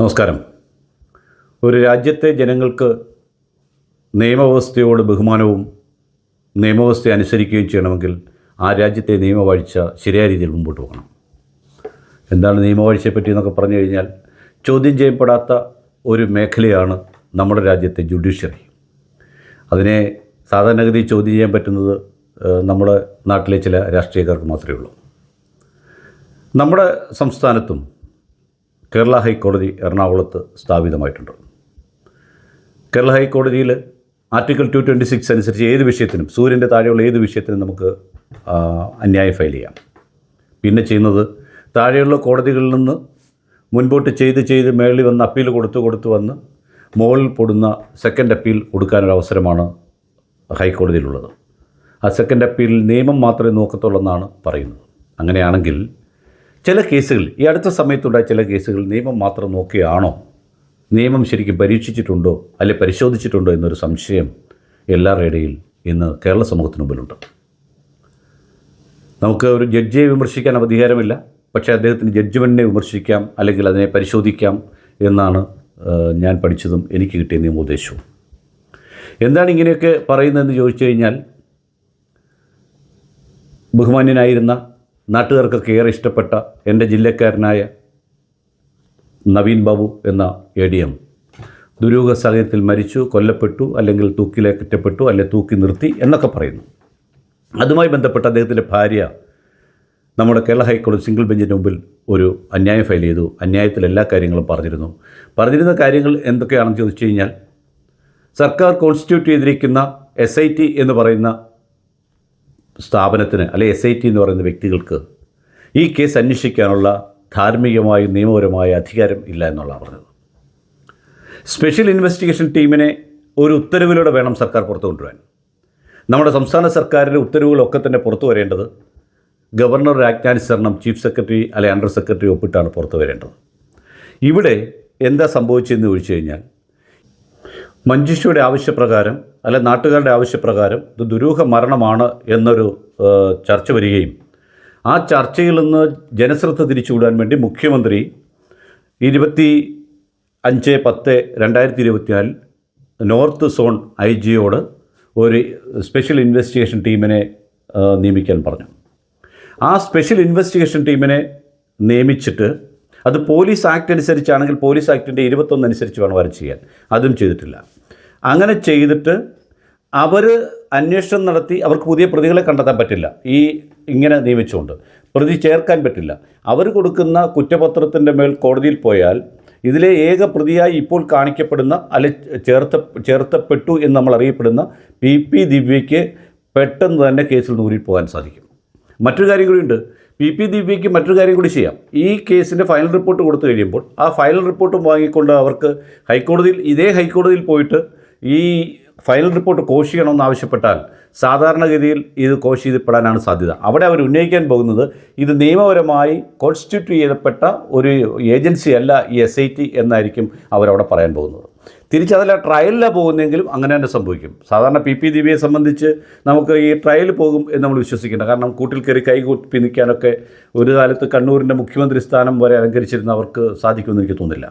നമസ്കാരം. ഒരു രാജ്യത്തെ ജനങ്ങൾക്ക് നിയമവ്യവസ്ഥയോട് ബഹുമാനവും നിയമവ്യവസ്ഥ അനുസരിക്കുകയും ചെയ്യണമെങ്കിൽ ആ രാജ്യത്തെ നിയമവാഴ്ച ശരിയായ രീതിയിൽ മുമ്പോട്ട് പോകണം. എന്താണ് നിയമവാഴ്ചയെ പറ്റി എന്നൊക്കെ പറഞ്ഞു കഴിഞ്ഞാൽ ചോദ്യം ചെയ്യപ്പെടാത്ത ഒരു മേഖലയാണ് നമ്മുടെ രാജ്യത്തെ ജുഡീഷ്യറി. അതിനെ സാധാരണഗതി ചോദ്യം ചെയ്യാൻ പറ്റുന്നത് നമ്മുടെ നാട്ടിലെ ചില രാഷ്ട്രീയക്കാർക്ക് മാത്രമേ ഉള്ളൂ. നമ്മുടെ സംസ്ഥാനത്തും കേരള ഹൈക്കോടതി എറണാകുളത്ത് സ്ഥാപിതമായിട്ടുണ്ട്. കേരള ഹൈക്കോടതിയിൽ ആർട്ടിക്കിൾ ടു ട്വന്റി സിക്സ് അനുസരിച്ച് ഏത് വിഷയത്തിനും സൂര്യന്റെ താഴെയുള്ള ഏത് വിഷയത്തിനും നമുക്ക് അന്യായം ഫയൽ ചെയ്യാം. പിന്നെ ചെയ്യുന്നത് താഴെയുള്ള കോടതികളിൽ നിന്ന് മുൻപോട്ട് ചെയ്ത് ചെയ്ത് മേളിൽ വന്ന് അപ്പീൽ കൊടുത്ത് കൊടുത്ത് വന്ന് മുകളിൽ പൊടുന്ന സെക്കൻഡ് അപ്പീൽ കൊടുക്കാനൊരു അവസരമാണ് ഹൈക്കോടതിയിലുള്ളത്. ആ സെക്കൻഡ് അപ്പീൽ നിയമം മാത്രമേ നോക്കത്തുള്ളൂ എന്നാണ് പറയുന്നത്. അങ്ങനെയാണെങ്കിൽ ചില കേസുകൾ ഈ അടുത്ത സമയത്തുണ്ടായ ചില കേസുകൾ നിയമം മാത്രം നോക്കിയാണോ? നിയമം ശരിക്കും പരീക്ഷിച്ചിട്ടുണ്ടോ? അല്ലെ പരിശോധിച്ചിട്ടുണ്ടോ എന്നൊരു സംശയം എല്ലാവരുടെ ഇടയിൽ ഇന്ന് കേരള സമൂഹത്തിന് മുമ്പിലുണ്ട്. നമുക്ക് ഒരു ജഡ്ജിയെ വിമർശിക്കാൻ അധികാരമില്ല. പക്ഷേ അദ്ദേഹത്തിന് ജഡ്ജ്മെന്റിനെ വിമർശിക്കാം അല്ലെങ്കിൽ അതിനെ പരിശോധിക്കാം എന്നാണ് ഞാൻ പഠിച്ചതും എനിക്ക് കിട്ടിയ നിയമോപദേശവും എന്താണ് ഇങ്ങനെയൊക്കെ പറയുന്നതെന്ന് ചോദിച്ചു കഴിഞ്ഞാൽ ബഹുമാന്യനായിരുന്ന നാട്ടുകാർക്കൊക്കെ ഏറെ ഇഷ്ടപ്പെട്ട എന്റെ ജില്ലക്കാരനായ നവീൻ ബാബു എന്ന എ ഡി എം. ദുരൂഹ സാഹചര്യത്തിൽ മരിച്ചു കൊല്ലപ്പെട്ടു അല്ലെങ്കിൽ തൂക്കിലേക്കറ്റപ്പെട്ടു അല്ലെ തൂക്കി നിർത്തി എന്നൊക്കെ പറയുന്നു. അതുമായി ബന്ധപ്പെട്ട അദ്ദേഹത്തിന്റെ ഭാര്യ നമ്മുടെ കേരള ഹൈക്കോടതി സിംഗിൾ ബെഞ്ചിന്റെ മുമ്പിൽ ഒരു അന്യായം ഫയൽ ചെയ്തു. അന്യായത്തിൽ എല്ലാ കാര്യങ്ങളും പറഞ്ഞിരുന്നു. പറഞ്ഞിരുന്ന കാര്യങ്ങൾ എന്തൊക്കെയാണെന്ന് ചോദിച്ചു കഴിഞ്ഞാൽ സർക്കാർ കോൺസ്റ്റിറ്റ്യൂട്ട് ചെയ്തിരിക്കുന്ന എസ് എന്ന് പറയുന്ന സ്ഥാപനത്തിന് അല്ലെ എസ് ഐ ടി എന്ന് പറയുന്ന വ്യക്തികൾക്ക് ഈ കേസ് അന്വേഷിക്കാനുള്ള ധാർമ്മികമായും നിയമപരമായ അധികാരം ഇല്ല എന്നുള്ളതാണ് പറഞ്ഞത്. സ്പെഷ്യൽ ഇൻവെസ്റ്റിഗേഷൻ ടീമിനെ ഒരു ഉത്തരവിലൂടെ വേണം സർക്കാർ പുറത്തു കൊണ്ടുവരാൻ. നമ്മുടെ സംസ്ഥാന സർക്കാരിന്റെ ഉത്തരവുകളൊക്കെ തന്നെ പുറത്തു വരേണ്ടത് ഗവർണറുടെ ആജ്ഞാനുസരണം ചീഫ് സെക്രട്ടറി അല്ലെ അണ്ടർ സെക്രട്ടറി ഒപ്പിട്ടാണ് പുറത്തു വരേണ്ടത്. ഇവിടെ എന്താ സംഭവിച്ചതെന്ന് ചോദിച്ചു കഴിഞ്ഞാൽ മഞ്ജുഷയുടെ ആവശ്യപ്രകാരം അല്ലെ നാട്ടുകാരുടെ ആവശ്യപ്രകാരം ഇത് ദുരൂഹ മരണമാണ് എന്നൊരു ചർച്ച വരികയും ആ ചർച്ചയിൽ നിന്ന് ജനശ്രദ്ധ തിരിച്ചുവിടാൻ വേണ്ടി മുഖ്യമന്ത്രി ഇരുപത്തി അഞ്ച് പത്ത് രണ്ടായിരത്തി ഇരുപത്തിനാലിൽ നോർത്ത് സോൺ ഐ ജിയോട് ഒരു സ്പെഷ്യൽ ഇൻവെസ്റ്റിഗേഷൻ ടീമിനെ നിയമിക്കാൻ പറഞ്ഞു. ആ സ്പെഷ്യൽ ഇൻവെസ്റ്റിഗേഷൻ ടീമിനെ നിയമിച്ചിട്ട് അത് പോലീസ് ആക്ട് അനുസരിച്ചാണെങ്കിൽ പോലീസ് ആക്ടിന്റെ ഇരുപത്തൊന്ന് അനുസരിച്ച് വേണം അവർ ചെയ്യാൻ. അതും ചെയ്തിട്ടില്ല. അങ്ങനെ ചെയ്തിട്ട് അവർ അന്വേഷണം നടത്തി അവർക്ക് പുതിയ പ്രതികളെ കണ്ടെത്താൻ പറ്റില്ല. ഈ ഇങ്ങനെ നിയമിച്ചുകൊണ്ട് പ്രതി ചേർക്കാൻ പറ്റില്ല. അവർ കൊടുക്കുന്ന കുറ്റപത്രത്തിന്റെ മേൽ കോടതിയിൽ പോയാൽ ഇതിലെ ഏക പ്രതിയായി ഇപ്പോൾ കാണിക്കപ്പെടുന്ന അല്ലെ ചേർത്ത ചേർത്തപ്പെട്ടു എന്ന് നമ്മൾ അറിയപ്പെടുന്ന പി പി ദിവ്യയ്ക്ക് പെട്ടെന്ന് തന്നെ കേസിൽ നിന്ന് പോകാൻ സാധിക്കും. മറ്റൊരു കാര്യം കൂടിയുണ്ട് പി പി ദിവ്യയ്ക്ക് മറ്റൊരു കാര്യം കൂടി ചെയ്യാം. ഈ കേസിന്റെ ഫൈനൽ റിപ്പോർട്ട് കൊടുത്തു കഴിയുമ്പോൾ ആ ഫൈനൽ റിപ്പോർട്ടും വാങ്ങിക്കൊണ്ട് അവർക്ക് ഹൈക്കോടതിയിൽ ഇതേ ഹൈക്കോടതിയിൽ പോയിട്ട് ഈ ഫൈനൽ റിപ്പോർട്ട് കോഷ് ചെയ്യണമെന്ന് ആവശ്യപ്പെട്ടാൽ സാധാരണഗതിയിൽ ഇത് കോഷ് ചെയ്യപ്പെടാനാണ് സാധ്യത. അവിടെ അവർ ഉന്നയിക്കാൻ പോകുന്നത് ഇത് നിയമപരമായി കോൺസ്റ്റിറ്റ്യൂട്ട് ചെയ്യപ്പെട്ട ഒരു ഏജൻസി അല്ല ഈ എസ് ഐ ടി എന്നായിരിക്കും അവരവിടെ പറയാൻ പോകുന്നത്. തിരിച്ചതല്ല ട്രയലിലാണ് പോകുന്നതെങ്കിലും അങ്ങനെ തന്നെ സംഭവിക്കും. സാധാരണ പി പി ദിവ്യയെ സംബന്ധിച്ച് നമുക്ക് ഈ ട്രയൽ പോകും എന്ന് നമ്മൾ വിശ്വസിക്കേണ്ട. കാരണം കൂട്ടിൽ കയറി കൈകൂപ്പി നിൽക്കാനൊക്കെ ഒരു കാലത്ത് കണ്ണൂരിന്റെ മുഖ്യമന്ത്രി സ്ഥാനം വരെ അലങ്കരിച്ചിരുന്ന അവർക്ക് സാധിക്കുമെന്ന് എനിക്ക് തോന്നുന്നില്ല.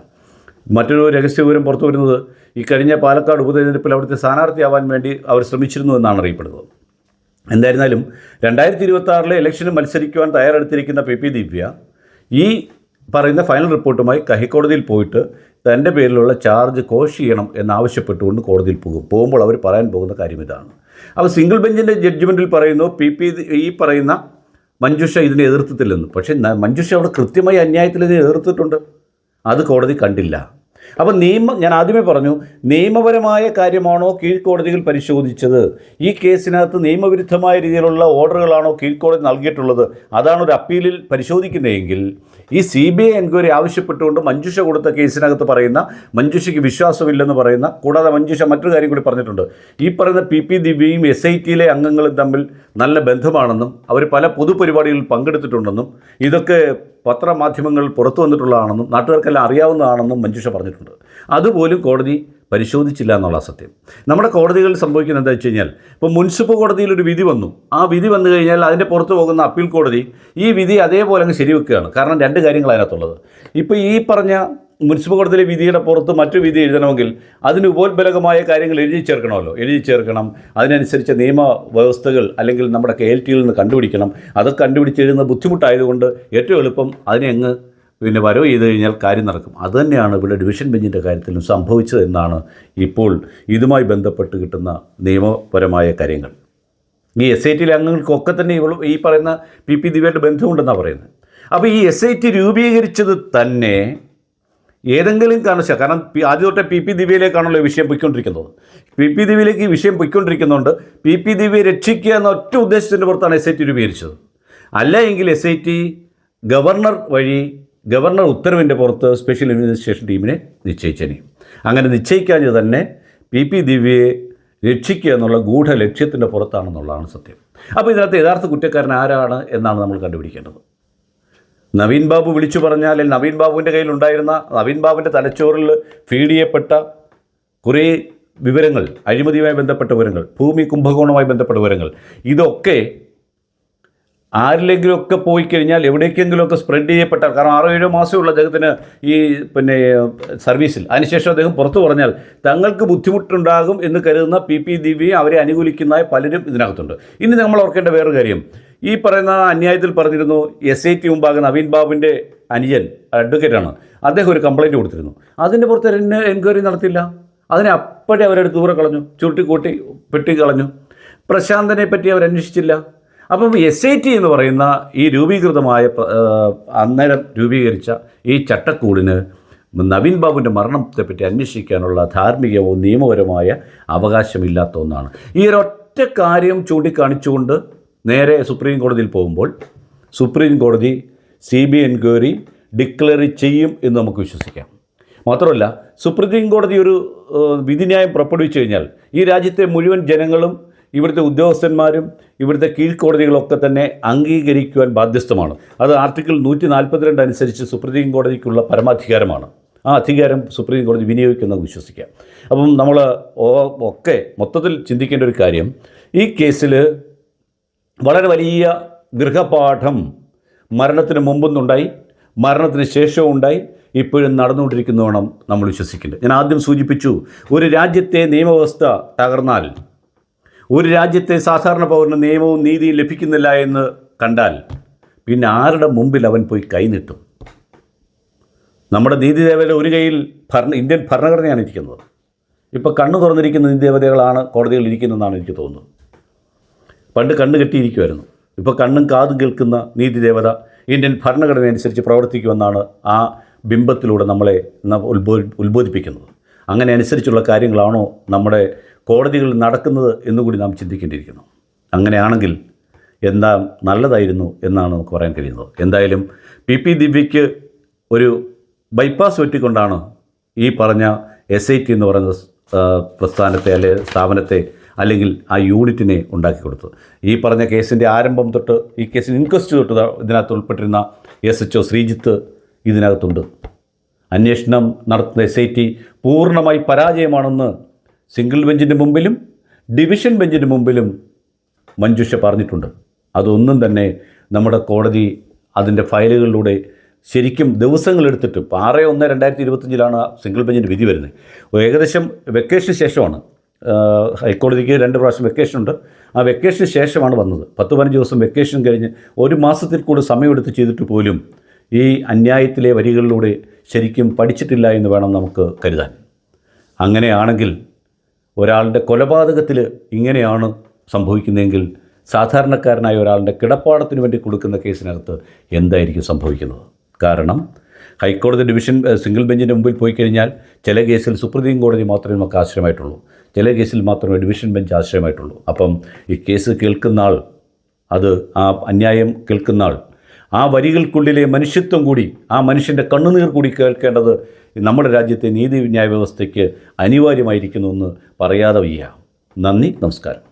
മറ്റൊരു രഹസ്യവിവരം പുറത്തു വരുന്നത് ഈ കഴിഞ്ഞ പാലക്കാട് ഉപതെരഞ്ഞെടുപ്പിൽ അവിടുത്തെ സ്ഥാനാർത്ഥിയാവാൻ വേണ്ടി അവർ ശ്രമിച്ചിരുന്നു എന്നാണ് അറിയപ്പെടുന്നത്. എന്തായിരുന്നാലും രണ്ടായിരത്തി ഇരുപത്തി ആറിലെ ഇലക്ഷന് മത്സരിക്കുവാൻ തയ്യാറെടുത്തിരിക്കുന്ന പി പി ദിവ്യ ഈ പറയുന്ന ഫൈനൽ റിപ്പോർട്ടുമായി ഹൈക്കോടതിയിൽ പോയിട്ട് തന്റെ പേരിലുള്ള ചാർജ് കോഷ് ചെയ്യണം എന്നാവശ്യപ്പെട്ടുകൊണ്ട് കോടതിയിൽ പോകും. പോകുമ്പോൾ അവർ പറയാൻ പോകുന്ന കാര്യം ഇതാണ്. അപ്പോൾ സിംഗിൾ ബെഞ്ചിന്റെ ജഡ്ജ്മെന്റിൽ പറയുന്നു പി പി ഈ പറയുന്ന മഞ്ജുഷ ഇതിനെ എതിർത്തിട്ടില്ലെന്ന്. പക്ഷേ മഞ്ജുഷ അവിടെ കൃത്യമായി അന്യായത്തിൽ ഇതിനെ എതിർത്തിട്ടുണ്ട്. അത് കോടതി കണ്ടില്ല. അപ്പോൾ നിയമം ഞാൻ ആദ്യമേ പറഞ്ഞു നിയമപരമായ കാര്യമാണോ കീഴ്ക്കോടതികൾ പരിശോധിച്ചത്? ഈ കേസിനകത്ത് നിയമവിരുദ്ധമായ രീതിയിലുള്ള ഓർഡറുകളാണോ കീഴ്ക്കോടതി നൽകിയിട്ടുള്ളത്? അതാണ് ഒരു അപ്പീലിൽ പരിശോധിക്കുന്നതെങ്കിൽ ഈ സി ബി ഐ എൻക്വയറി ആവശ്യപ്പെട്ടുകൊണ്ട് മഞ്ജുഷ കൊടുത്ത കേസിനകത്ത് പറയുന്ന മഞ്ജുഷയ്ക്ക് വിശ്വാസമില്ലെന്ന് പറയുന്ന കൂടാതെ മഞ്ജുഷ മറ്റൊരു കാര്യം കൂടി പറഞ്ഞിട്ടുണ്ട്. ഈ പറയുന്ന പി പി ദിവ്യയും എസ് ഐ ടിയിലെ അംഗങ്ങളും തമ്മിൽ നല്ല ബന്ധമാണെന്നും അവർ പല പൊതുപരിപാടികളിൽ പങ്കെടുത്തിട്ടുണ്ടെന്നും ഇതൊക്കെ പത്രമാധ്യമങ്ങൾ പുറത്തു വന്നിട്ടുള്ളതാണെന്നും നാട്ടുകാർക്കെല്ലാം അറിയാവുന്നതാണെന്നും മഞ്ജുഷ പറഞ്ഞിട്ടുണ്ട്. അതുപോലും കോടതി പരിശോധിച്ചില്ല എന്നുള്ള സത്യം. നമ്മുടെ കോടതികളിൽ സംഭവിക്കുന്നത് എന്താ വെച്ച് കഴിഞ്ഞാൽ ഇപ്പോൾ മുനിസിപ്പൽ കോടതിയിൽ ഒരു വിധി വന്നു. ആ വിധി വന്നു കഴിഞ്ഞാൽ അതിന്റെ പുറത്ത് പോകുന്ന അപ്പീൽ കോടതി ഈ വിധി അതേപോലെ അങ്ങ് ശരിവെക്കുകയാണ്. കാരണം രണ്ട് കാര്യങ്ങൾ അതിനകത്തുള്ളത്. ഇപ്പോൾ ഈ പറഞ്ഞ മുനിസിപ്പൽ കോടതിയിലെ വിധിയുടെ പുറത്ത് മറ്റു വിധി എഴുതണമെങ്കിൽ അതിന് ഉപോത്ബലകമായ കാര്യങ്ങൾ എഴുതി ചേർക്കണമല്ലോ. എഴുതി ചേർക്കണം. അതിനനുസരിച്ച് നിയമ വ്യവസ്ഥകൾ അല്ലെങ്കിൽ നമ്മുടെ കെ എൽ ടിയിൽ നിന്ന് കണ്ടുപിടിക്കണം. അത് കണ്ടുപിടിച്ച് എഴുതുന്ന ബുദ്ധിമുട്ടായതുകൊണ്ട് ഏറ്റവും എളുപ്പം അതിനെ അങ്ങ് പിന്നെ വരവ് ചെയ്ത് കഴിഞ്ഞാൽ കാര്യം നടക്കും. അതുതന്നെയാണ് ഇവിടെ ഡിവിഷൻ ബെഞ്ചിന്റെ കാര്യത്തിലും സംഭവിച്ചത് എന്നാണ് ഇപ്പോൾ ഇതുമായി ബന്ധപ്പെട്ട് കിട്ടുന്ന നിയമപരമായ കാര്യങ്ങൾ. ഈ എസ് ഐ ടിയിലെ അംഗങ്ങൾക്കൊക്കെ തന്നെ ഇവൾ ഈ പറയുന്ന പി പി ദിവ്യമായിട്ട് ബന്ധമുണ്ടെന്നാണ് പറയുന്നത്. അപ്പോൾ ഈ എസ് ഐ ടി രൂപീകരിച്ചത് തന്നെ ഏതെങ്കിലും കാരണവശാൽ കാരണം ആദ്യ തൊട്ടേ പി പി ദിവ്യയിലേക്കാണല്ലോ വിഷയം പൊയ്ക്കൊണ്ടിരിക്കുന്നത്. പി പി ദിവ്യയിലേക്ക് ഈ വിഷയം പൊയ്ക്കൊണ്ടിരിക്കുന്നുണ്ട് പി പി ദിവ്യയെ രക്ഷിക്കുക എന്ന ഒറ്റ ഉദ്ദേശത്തിന്റെ പുറത്താണ് എസ് ഐ ടി രൂപീകരിച്ചത്. അല്ല എങ്കിൽ എസ് ഐ ടി ഗവർണർ വഴി ഗവർണർ ഉത്തരവിന്റെ പുറത്ത് സ്പെഷ്യൽ ഇൻവെസ്റ്റിഗേഷൻ ടീമിനെ നിശ്ചയിച്ചേനെ അങ്ങനെ നിശ്ചയിക്കാഞ്ഞത് തന്നെ പി പി ദിവ്യയെ രക്ഷിക്കുക എന്നുള്ള ഗൂഢ ലക്ഷ്യത്തിന്റെ പുറത്താണെന്നുള്ളതാണ് സത്യം. അപ്പോൾ ഇതിനകത്ത് യഥാർത്ഥ കുറ്റക്കാരൻ ആരാണ് എന്നാണ് നമ്മൾ കണ്ടുപിടിക്കേണ്ടത്. നവീൻ ബാബു വിളിച്ചു പറഞ്ഞാൽ നവീൻ ബാബുവിന്റെ കയ്യിലുണ്ടായിരുന്ന നവീൻ ബാബുവിന്റെ തലച്ചോറിൽ ഫീഡ് ചെയ്യപ്പെട്ട കുറേ വിവരങ്ങൾ അഴിമതിയുമായി ബന്ധപ്പെട്ട വിവരങ്ങൾ ഭൂമി കുംഭകോണവുമായി ബന്ധപ്പെട്ട വിവരങ്ങൾ ഇതൊക്കെ ആരിലെങ്കിലുമൊക്കെ പോയി കഴിഞ്ഞാൽ എവിടേക്കെങ്കിലുമൊക്കെ സ്പ്രെഡ് ചെയ്യപ്പെട്ട കാരണം ആറോ ഏഴോ മാസമുള്ള അദ്ദേഹത്തിന് ഈ പിന്നെ സർവീസിൽ അതിനുശേഷം അദ്ദേഹം പുറത്തു പറഞ്ഞാൽ തങ്ങൾക്ക് ബുദ്ധിമുട്ടുണ്ടാകും എന്ന് കരുതുന്ന പി പി ദിവ്യയെ അവരെ അനുകൂലിക്കുന്നതായി പലരും ഇതിനകത്തുണ്ട്. ഇനി നമ്മൾ ഓർക്കേണ്ട വേറൊരു കാര്യം. ഈ പറയുന്ന അന്യായത്തിൽ പറഞ്ഞിരുന്നു എസ് ഐ ടി മുമ്പാകെ നവീൻ ബാബുവിന്റെ അനുജൻ അഡ്വക്കേറ്റാണ് അദ്ദേഹം ഒരു കംപ്ലൈന്റ് കൊടുത്തിരുന്നു. അതിന്റെ പുറത്ത് എന്നെ എൻക്വയറി നടത്തില്ല അതിനെ അപ്പോഴേ അവരെടുത്ത് ദൂരെ കളഞ്ഞു. ചുരുട്ടിക്കൂട്ടി പെട്ടി കളഞ്ഞു. പ്രശാന്തനെ പറ്റി അവരന്വേഷിച്ചില്ല. അപ്പം എസ് ഐ ടി എന്ന് പറയുന്ന ഈ രൂപീകൃതമായ അന്നേരം രൂപീകരിച്ച ഈ ചട്ടക്കൂടിന് നവീൻ ബാബുവിന്റെ മരണത്തെപ്പറ്റി അന്വേഷിക്കാനുള്ള ധാർമ്മികമോ നിയമപരമായ അവകാശമില്ലാത്ത ഒന്നാണ്. ഈ ഒരൊറ്റ കാര്യം ചൂണ്ടിക്കാണിച്ചുകൊണ്ട് നേരെ സുപ്രീം കോടതിയിൽ പോകുമ്പോൾ സുപ്രീം കോടതി സി ബി എൻക്വയറി ഡിക്ലെയർ ചെയ്യും എന്ന് നമുക്ക് വിശ്വസിക്കാം. മാത്രമല്ല സുപ്രീം കോടതി ഒരു വിധിന്യായം പുറപ്പെടുവിച്ചു കഴിഞ്ഞാൽ ഈ രാജ്യത്തെ മുഴുവൻ ജനങ്ങളും ഇവിടുത്തെ ഉദ്യോഗസ്ഥന്മാരും ഇവിടുത്തെ കീഴ്ക്കോടതികളൊക്കെ തന്നെ അംഗീകരിക്കുവാൻ ബാധ്യസ്ഥമാണ്. അത് ആർട്ടിക്കിൾ നൂറ്റി നാൽപ്പത്തിരണ്ട് അനുസരിച്ച് സുപ്രീം കോടതിക്കുള്ള പരമാധികാരമാണ്. ആ അധികാരം സുപ്രീം കോടതി വിനിയോഗിക്കുന്നത് വിശ്വസിക്കാം. അപ്പം നമ്മൾ ഒക്കെ മൊത്തത്തിൽ ചിന്തിക്കേണ്ട ഒരു കാര്യം ഈ കേസിൽ വളരെ വലിയ ഗൃഹപാഠം മരണത്തിന് മുമ്പൊന്നുണ്ടായി മരണത്തിന് ശേഷവും ഉണ്ടായി ഇപ്പോഴും നടന്നുകൊണ്ടിരിക്കുന്നു വേണം നമ്മൾ വിശ്വസിക്കേണ്ടത്. ഞാൻ ആദ്യം സൂചിപ്പിച്ചു ഒരു രാജ്യത്തെ നിയമവ്യവസ്ഥ തകർന്നാൽ ഒരു രാജ്യത്തെ സാധാരണ പൗരന് നിയമവും നീതിയും ലഭിക്കുന്നില്ല എന്ന് കണ്ടാൽ പിന്നെ ആരുടെ മുമ്പിൽ അവൻ പോയി കൈനീട്ടും നമ്മുടെ നീതി ദേവതയുടെ ഒരു കയ്യിൽ ഭരണ ഇന്ത്യൻ ഭരണഘടനയാണ് ഇരിക്കുന്നത്. ഇപ്പോൾ കണ്ണു തുറന്നിരിക്കുന്ന നീതി ദേവതകളാണ് കോടതികളിൽ ഇരിക്കുന്നതെന്നാണ് എനിക്ക് തോന്നുന്നത്. പണ്ട് കണ്ണ് കെട്ടിയിരിക്കുമായിരുന്നു ഇപ്പോൾ കണ്ണും കാതും കേൾക്കുന്ന നീതി ദേവത ഇന്ത്യൻ ഭരണഘടന അനുസരിച്ച് പ്രവർത്തിക്കുമെന്നാണ് ആ ബിംബത്തിലൂടെ നമ്മളെ ഉത്ബോ ഉത്ബോധിപ്പിക്കുന്നത്. അങ്ങനെ അനുസരിച്ചുള്ള കാര്യങ്ങളാണോ നമ്മുടെ കോടതികളിൽ നടക്കുന്നത് എന്നുകൂടി നാം ചിന്തിക്കേണ്ടിയിരിക്കുന്നു. അങ്ങനെയാണെങ്കിൽ എന്താ നല്ലതായിരുന്നു എന്നാണ് നമുക്ക് പറയാൻ കഴിയുന്നത്. എന്തായാലും പി പി ദിവ്യയ്ക്ക് ഒരു ബൈപ്പാസ് വെട്ടിക്കൊണ്ടാണ് ഈ പറഞ്ഞ എസ് ഐ ടി എന്ന് പറയുന്ന പ്രസ്ഥാനത്തെ അല്ലെ സ്ഥാപനത്തെ അല്ലെങ്കിൽ ആ യൂണിറ്റിനെ ഉണ്ടാക്കി കൊടുത്തത്. ഈ പറഞ്ഞ കേസിന്റെ ആരംഭം തൊട്ട് ഈ കേസിന് ഇൻക്വസ്റ്റ് തൊട്ട് ഇതിനകത്ത് ഉൾപ്പെട്ടിരുന്ന എസ് എച്ച് ഒ ശ്രീജിത്ത് ഇതിനകത്തുണ്ട്. അന്വേഷണം നടത്തുന്ന എസ് ഐ ടി പൂർണമായി പരാജയമാണെന്ന് സിംഗിൾ ബെഞ്ചിന്റെ മുമ്പിലും ഡിവിഷൻ ബെഞ്ചിന്റെ മുമ്പിലും മഞ്ജുഷ പറഞ്ഞിട്ടുണ്ട്. അതൊന്നും തന്നെ നമ്മുടെ കോടതി അതിന്റെ ഫയലുകളിലൂടെ ശരിക്കും ദിവസങ്ങളെടുത്തിട്ട് ആറ് ഒന്ന് രണ്ടായിരത്തി ഇരുപത്തഞ്ചിലാണ് സിംഗിൾ ബെഞ്ചിന്റെ വിധി വരുന്നത്. ഏകദേശം വെക്കേഷന് ശേഷമാണ് ഹൈക്കോടതിക്ക് രണ്ട് പ്രാവശ്യം വെക്കേഷൻ ഉണ്ട്. ആ വെക്കേഷന് ശേഷമാണ് വന്നത്. പത്ത് പതിനഞ്ച് ദിവസം വെക്കേഷൻ കഴിഞ്ഞ് ഒരു മാസത്തിൽ കൂടെ സമയമെടുത്ത് ചെയ്തിട്ട് പോലും ഈ അന്യായത്തിലെ വരികളിലൂടെ ശരിക്കും പഠിച്ചിട്ടില്ല എന്ന് വേണം നമുക്ക് കരുതാൻ. അങ്ങനെയാണെങ്കിൽ ഒരാളുടെ കൊലപാതകത്തിൽ ഇങ്ങനെയാണ് സംഭവിക്കുന്നതെങ്കിൽ സാധാരണക്കാരനായ ഒരാളുടെ കിടപ്പാടത്തിന് വേണ്ടി കൊടുക്കുന്ന കേസിനകത്ത് എന്തായിരിക്കും സംഭവിക്കുന്നത്? കാരണം ഹൈക്കോടതി ഡിവിഷൻ സിംഗിൾ ബെഞ്ചിന്റെ മുമ്പിൽ പോയി കഴിഞ്ഞാൽ ചില കേസിൽ സുപ്രീം കോടതി മാത്രമേ നമുക്ക് ആശ്രയമായിട്ടുള്ളൂ. ചില കേസിൽ മാത്രമേ ഡിവിഷൻ ബെഞ്ച് ആശ്രയമായിട്ടുള്ളൂ. അപ്പം ഈ കേസ് കേൾക്കുന്ന ആൾ അത് ആ അന്യായം കേൾക്കുന്ന ആൾ ആ വരികൾക്കുള്ളിലെ മനുഷ്യത്വം കൂടി ആ മനുഷ്യന്റെ കണ്ണുനീർ കൂടി കേൾക്കേണ്ടത് നമ്മുടെ രാജ്യത്തെ നീതിന്യായ വ്യവസ്ഥയ്ക്ക് അനിവാര്യമായിരിക്കുന്നു എന്ന് പറയാതെ വയ്യ. നന്ദി നമസ്കാരം.